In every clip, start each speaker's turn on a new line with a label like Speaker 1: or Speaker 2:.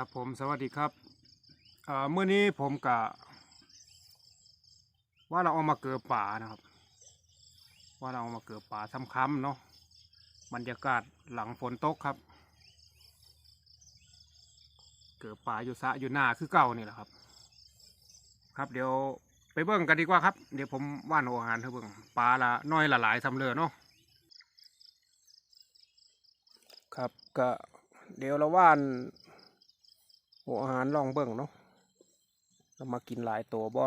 Speaker 1: ครับผมสวัสดีครับเมื่อนี้ผมกะว่าเราเอามาเกือป่านะครับ ว่าเราเอามาเกือป่าซ้ำคำเนาะบรรยากาศหลังฝนตกครับ เกือป่าอยู่สะอยู่หน้าคือเก่านี่แหละครับ ครับเดี๋ยวไปเบิ่งกันดีกว่าครับ เดี๋ยวผมว่านหัวอหารให้เบิ่งปลาละน้อยละหลายสำเร็จเนาะครับก็เดี๋ยวเราว่าน หัวอาหารลองเบิ่งเนาะเรามากินหลายตัวบ่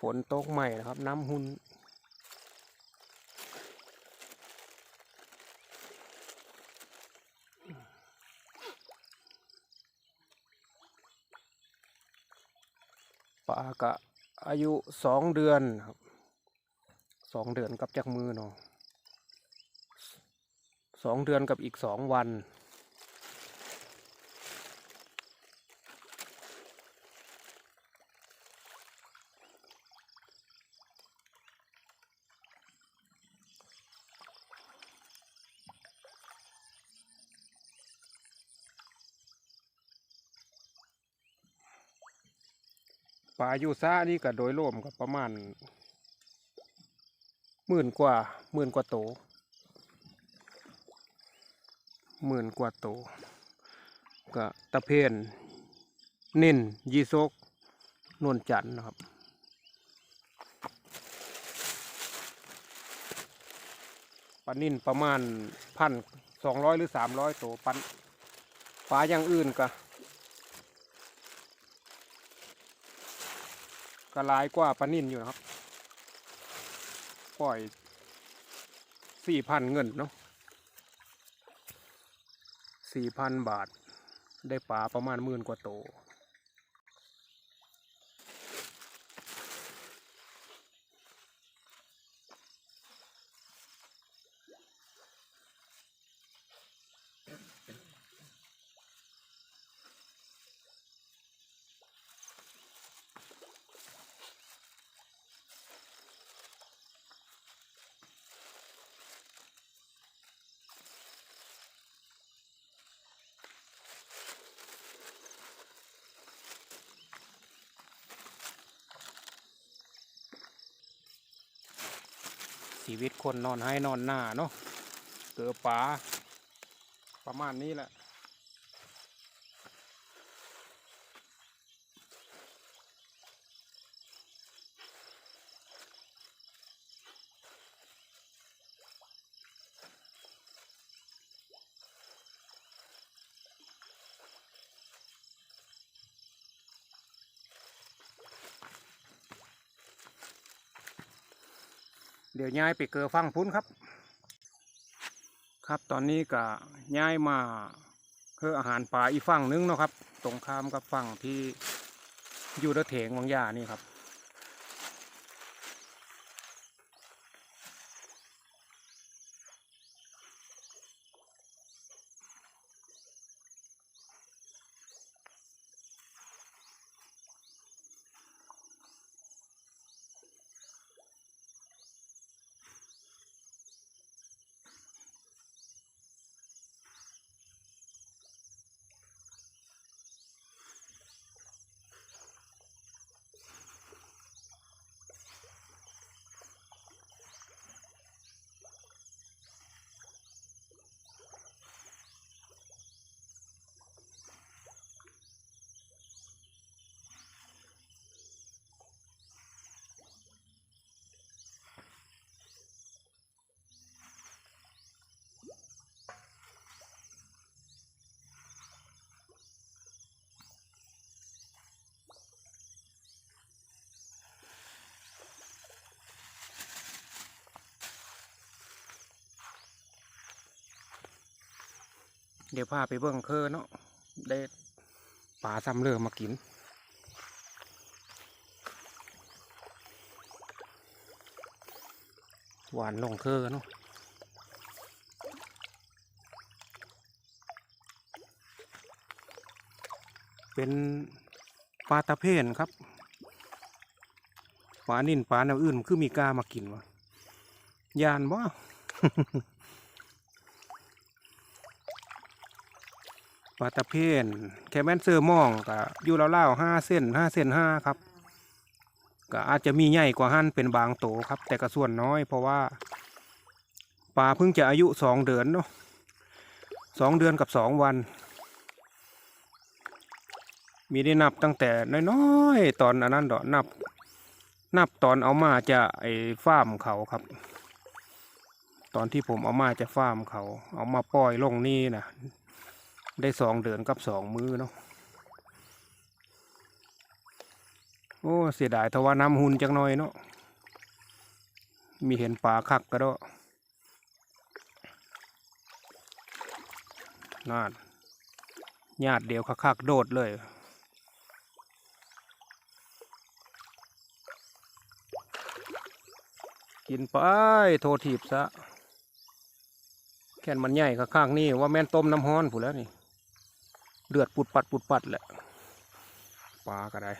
Speaker 1: ฝนตกใหม่นะครับ น้ำหุ่น ปลากะอายุสองเดือนครับสองเดือนกับจากมือเนาะสองเดือนกับอีกสองวัน ปลาอยูซ่านี่ก็โดยรวมก็ประมาณหมื่นกว่าหมื่นกว่าโตวหมื่นกว่าโตวก็ตะเพนเน่นยีโซกนวลจันทร์นะครับปลานิ่นประมาณพันสองร้อยหรือสามร้อยตัวปันปลาอย่างอื่นก็ ก็หลายกว่าปลานิ่นอยู่นะครับ ปล่อยสี่พันเงินเนาะสี่พันบาท ได้ปลาประมาณหมื่นกว่าโต ชีวิตคนนอนให้นอนหน้าเนาะเกือป่าประมาณนี้แหละ ดี๋ยวย้ายไปเกอฟังพุ้นครับ ครับตอนนี้ก็ย้ายมาเพื่ออาหารป่าอีกฝั่งนึงเนาะครับ ตรงข้ามกับฝั่งที่อยู่ระเถงวังยานี่ครับ เดี๋ยวพาไปเบิ่งเคอเนาะได้ปลาซ้ำเรือมากิน หวานลงเคอเนาะเป็นปลาตะเพียนครับปลานิ่นปลาแนวอื่นคือมีกามากินวะยานบ่ ปลาตะเพียนแคแมนเซอร์มองก็อยู่ราวๆห้าเส้นห้าเส้นห้าครับ ก็อาจจะมีใหญ่กว่าหั่นเป็นบางโตครับ แต่ก็ส่วนน้อยเพราะว่าปลาเพิ่งจะอายุสองเดือนเนาะสองเดือนกับสองวัน มีได้นับตั้งแต่น้อยๆตอนอันนั้นดอกนับ นับตอนเอามาจะไอ้ฟาร์มเขาครับ ตอนที่ผมเอามาจะฟาร์มเขา เอามาปล่อยลงนี่นะ ได้สองเดือนกับสองมือเนาะโอ้เสียดายทว่าน้ำหุ่นจักหน่อยเนาะมีเห็นปลาคักก็ได้นานญาติเดียวคักๆโดดเลย กินไปโทษถีบซะ แค่นมันใหญ่ข้างๆนี่ว่าแม่นต้มน้ำฮ้อนผู้แล้วนี่ เลือดปุดปัดปุดปัดแหละปลาก็ได้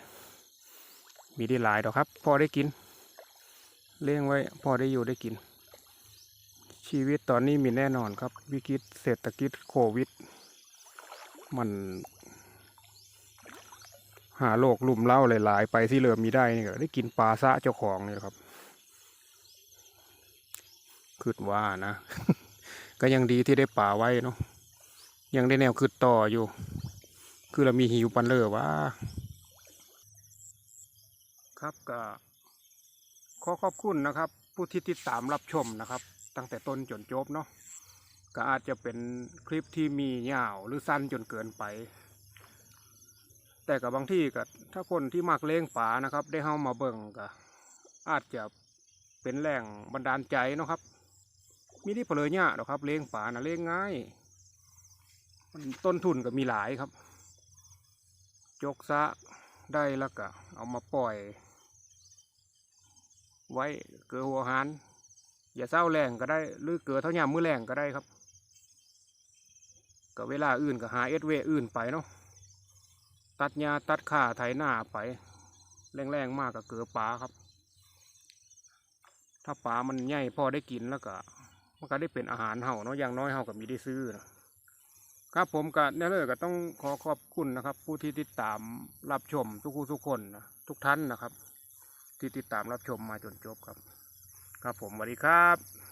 Speaker 1: มีได้หลายดอกครับ พอได้กิน เลี้ยงไว้ พอได้อยู่ได้กิน ชีวิตตอนนี้มีแน่นอนครับ วิกฤตเศรษฐกิจโควิด มัน หาโรคลุ่มเล่าหลายๆ ไปที่เริ่มมีได้นี่ก็ได้กินปลาซะเจ้าของนี่ครับคิดว่านะ ก็ยังดีที่ได้ป่าไว้เนาะยังได้แนวคืดต่ออยู่ คือเรามีหิวปันเลอว่าครับก็ขอขอบคุณนะครับ ผู้ที่ติดตามรับชมนะครับ ตั้งแต่ต้นจนจบเนาะก็อาจจะเป็นคลิปที่มียาวหรือสั้นจนเกินไป แต่กับบางที่ก็ถ้าคนที่มักเลี้ยงป่านะครับ ได้เข้ามาเบิ่งก็อาจจะเป็นแรงบันดาลใจนะครับ มีที่เปลือยเนี่ยหรอกครับเลี้ยงป่านะเลี้ยงง่ายมันต้นทุนก็มีหลายครับ จกซะได้แล้วก็เอามาปล่อย ไว้เกลือหัวหารอย่าเศร้าแรงก็ได้หรือเกลือเท่ายามมือแรงก็ได้ครับก็เวลาอื่นก็หาเอสเวอื่นไปเนาะตัดหญ้าตัดข่าไถหน้าไป แรงๆมากก็เกลือปลาครับ ถ้าปลามันใหญ่พอได้กินแล้วก็มันก็ได้เป็นอาหารเห่าเนาะอย่างน้อยเห่าก็มีได้ซื้อนะ ครับผมกับเน่เลยก็ต้องขอขอบคุณนะครับ ผู้ที่ติดตามรับชมทุกคู่ทุกคนนะทุกท่านนะครับ ที่ติดตามรับชมมาจนจบครับ ครับผมสวัสดีครับ